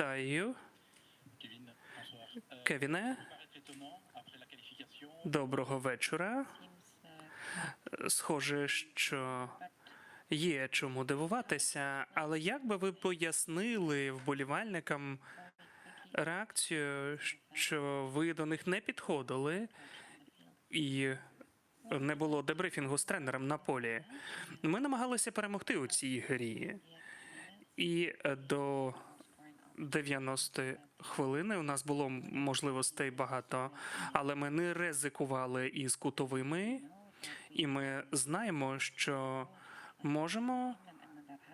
Вітаю, Кевіне. Доброго вечора. Схоже, що є чому дивуватися, але як би ви пояснили вболівальникам реакцію, що ви до них не підходили і не було дебрифінгу з тренером на полі? Ми намагалися перемогти у цій грі. І до 90 хвилини у нас було можливостей багато, але ми не ризикували із кутовими, і ми знаємо, що можемо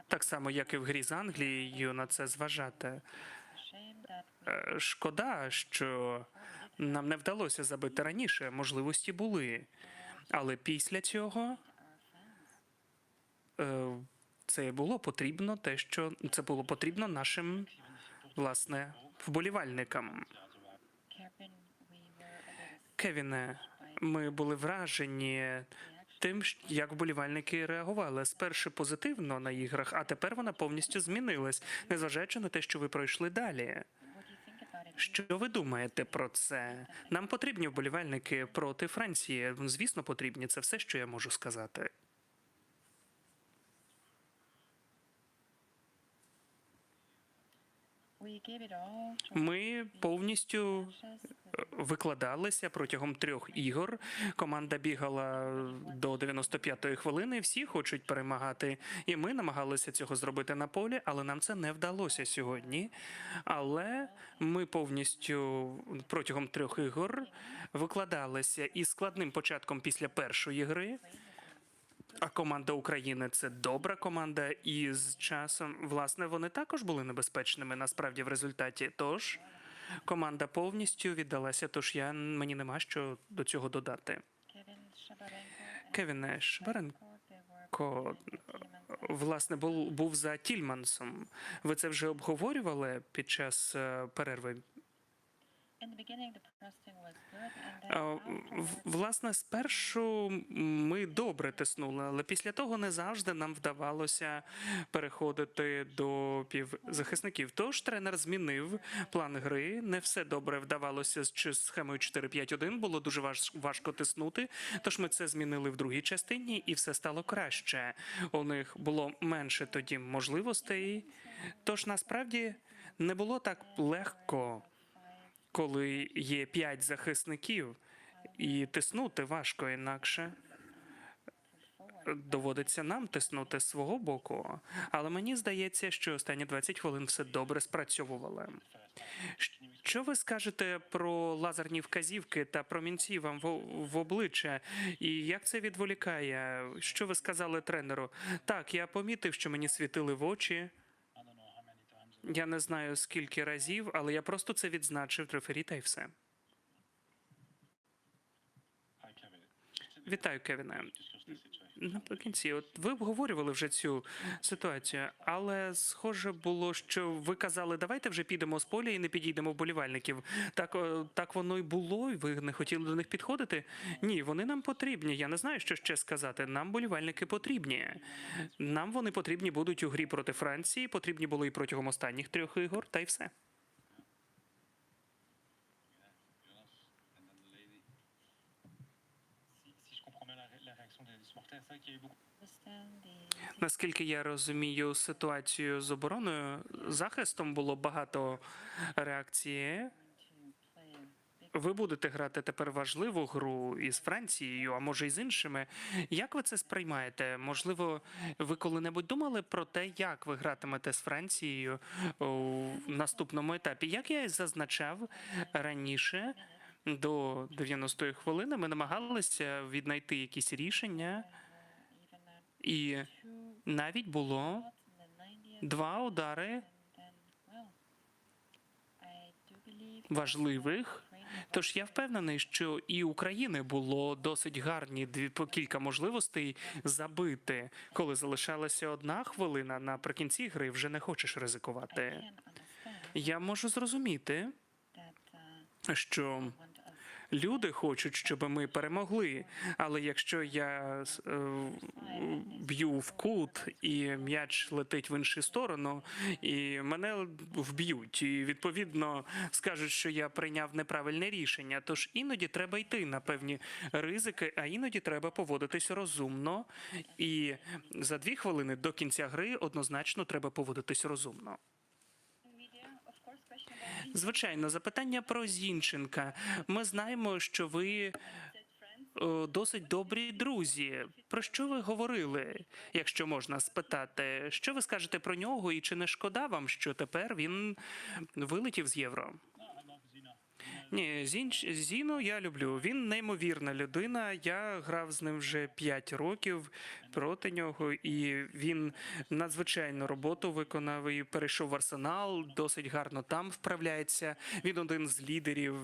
так само, як і в грі з Англією, на це зважати. Е, Шкода, що нам не вдалося забити раніше. Можливості були. Але після цього е, це було потрібно, те, що це було потрібно нашим власне вболівальникам. Кевіне, ми були вражені тим, як вболівальники реагували спершу позитивно на іграх, а тепер вона повністю змінилась, незважаючи на те, що ви пройшли далі. Що ви думаєте про це? Нам потрібні вболівальники проти Франції. Звісно, потрібні. Це все, що я можу сказати. Ми повністю викладалися протягом трьох ігор. Команда бігала до 95-ї хвилини. Всі хочуть перемагати, і ми намагалися цього зробити на полі, але нам це не вдалося сьогодні. Але ми повністю протягом трьох ігор викладалися із складним початком після першої гри. Команда України це добра команда, і з часом, власне, вони також були небезпечними насправді в результаті. Тож команда повністю віддалася. Тож я мені нема що до цього додати. Кевіне Шваренко, власне, був, був за Тільмансом. Ви це вже обговорювали під час е, перерви? Власне, спершу ми добре тиснули, але після того не завжди нам вдавалося переходити до півзахисників. Тож тренер змінив план гри. Не все добре вдавалося з схемою 4-5-1. Було дуже важ- важко тиснути. Тож ми це змінили в другій частині, і все стало краще. У них було менше тоді можливостей. Тож насправді не було так легко коли є п'ять захисників, і тиснути важко інакше. Доводиться нам тиснути з свого боку, але мені здається, що останні 20 хвилин все добре спрацьовували. Що ви скажете про лазерні вказівки та промінці вам в, обличчя? І як це відволікає? Що ви сказали тренеру? Так, я помітив, що мені світили в очі. Я не знаю скільки разів, але я просто це відзначив рефері та й все. Вітаю, Кевіне. Наприкінці, от ви обговорювали вже цю ситуацію, але схоже було, що ви казали, давайте вже підемо з поля і не підійдемо вболівальників. Так, так воно й було, і ви не хотіли до них підходити. Ні, вони нам потрібні. Я не знаю, що ще сказати. Нам болівальники потрібні. Нам вони потрібні будуть у грі проти Франції, потрібні були і протягом останніх трьох ігор, та й все. Наскільки я розумію ситуацію з обороною, захистом було багато реакції. Ви будете грати тепер важливу гру із Францією, а може і з іншими. Як ви це сприймаєте? Можливо, ви коли-небудь думали про те, як ви гратимете з Францією у наступному етапі? Як я і зазначав раніше, до 90-ї хвилини ми намагалися віднайти якісь рішення, і навіть було два удари важливих. Тож я впевнений, що і України було досить гарні дві по кілька можливостей забити. Коли залишалася одна хвилина наприкінці гри, вже не хочеш ризикувати. Я можу зрозуміти, що люди хочуть, щоб ми перемогли. Але якщо я е, б'ю в кут і м'яч летить в іншу сторону, і мене вб'ють, і відповідно скажуть, що я прийняв неправильне рішення. Тож іноді треба йти на певні ризики, а іноді треба поводитись розумно. І за дві хвилини до кінця гри однозначно треба поводитись розумно. Звичайно, запитання про Зінченка. Ми знаємо, що ви о, досить добрі друзі. Про що ви говорили, якщо можна спитати? Що ви скажете про нього, і чи не шкода вам, що тепер він вилетів з євро? Ні, Зінч Зіну я люблю. Він неймовірна людина. Я грав з ним вже 5 років проти нього, і він надзвичайну роботу виконав і перейшов в арсенал. Досить гарно там вправляється. Він один з лідерів.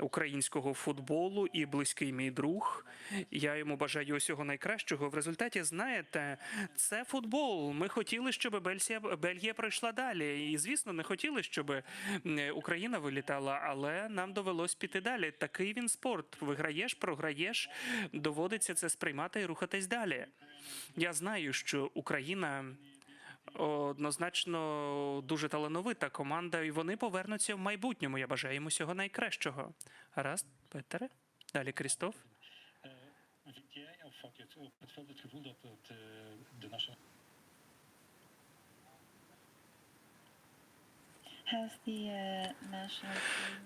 Українського футболу і близький мій друг. Я йому бажаю усього найкращого. В результаті, знаєте, це футбол. Ми хотіли, щоб Бельсія, Бельгія пройшла далі. І звісно, не хотіли, щоб Україна вилітала, але нам довелось піти далі. Такий він спорт. Виграєш, програєш, доводиться це сприймати і рухатись далі. Я знаю, що Україна однозначно дуже талановита команда, і вони повернуться в майбутньому. Я бажаю їм усього найкращого. Гаразд, Петере? Далі Крістоф.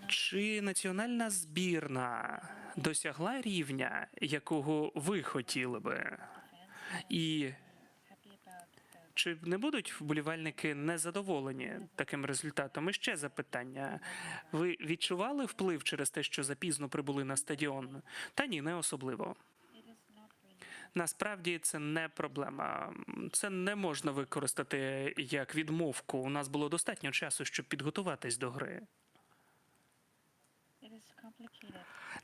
Чи національна збірна досягла рівня, якого ви хотіли би? І чи не будуть вболівальники незадоволені таким результатом? І ще запитання: ви відчували вплив через те, що запізно прибули на стадіон? Та ні, не особливо. Насправді це не проблема. Це не можна використати як відмовку. У нас було достатньо часу, щоб підготуватись до гри.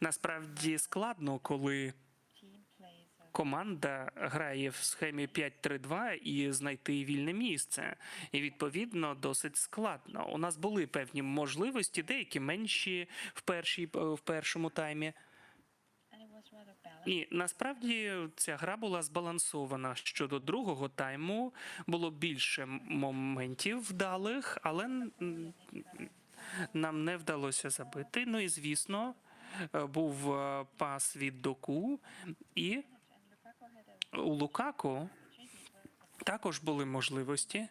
Насправді складно, коли команда грає в схемі 5-3-2 і знайти вільне місце. І відповідно досить складно. У нас були певні можливості, деякі менші в першій в першому таймі. and it was rather balanced І насправді ця гра була збалансована. Щодо другого тайму було більше моментів вдалих, але нам не вдалося забити. Ну і звісно, е, був е, пас від доку, і у Лукаку також були можливості.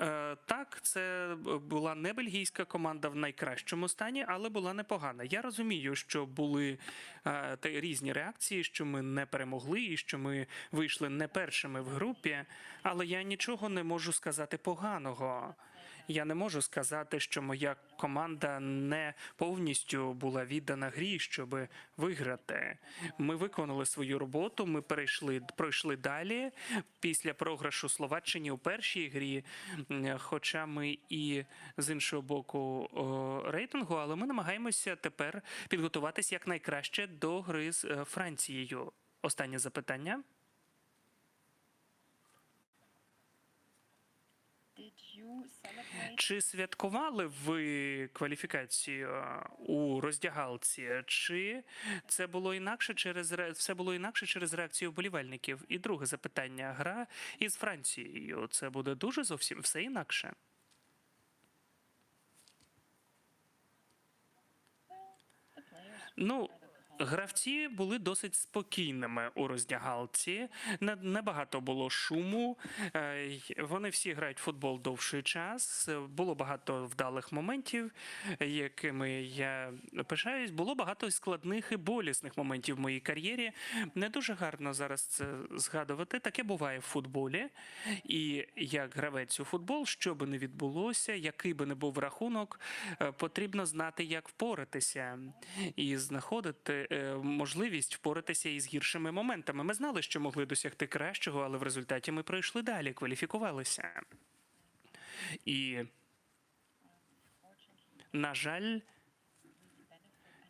Е, Так, це була не бельгійська команда в найкращому стані, але була непогана. Я розумію, що були е, різні реакції, що ми не перемогли і що ми вийшли не першими в групі, але я нічого не можу сказати поганого. Я не можу сказати, що моя команда не повністю була віддана грі, щоб виграти. Ми виконали свою роботу. Ми перейшли пройшли далі після програшу Словаччині у першій грі. Хоча ми і з іншого боку рейтингу, але ми намагаємося тепер підготуватись якнайкраще до гри з е, Францією. Останнє запитання. Чи святкували ви кваліфікацію е, у роздягалці? Чи це було інакше через ре- все було інакше через реакцію вболівальників? І друге запитання: гра із Францією. Це буде дуже зовсім все інакше. Ну, гравці були досить спокійними у роздягалці. Не- Небагато було шуму. Е, Вони всі грають футбол довший час. Було багато вдалих моментів, якими я пишаюсь. Було багато складних і болісних моментів в моїй кар'єрі. Не дуже гарно зараз це згадувати. Таке буває в футболі. І як гравець у футбол, що би не відбулося, який би не був рахунок, е, потрібно знати, як впоратися і знаходити можливість впоратися із гіршими моментами. Ми знали, що могли досягти кращого, але в результаті ми пройшли далі, кваліфікувалися. І, на жаль,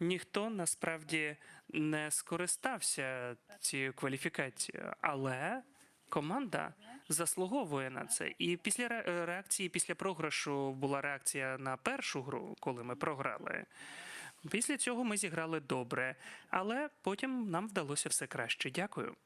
ніхто насправді не скористався цією кваліфікацією, але команда заслуговує на це. І після е, реакції, після програшу була реакція на першу гру, коли ми програли. Після цього ми зіграли добре, але потім нам вдалося все краще. Дякую.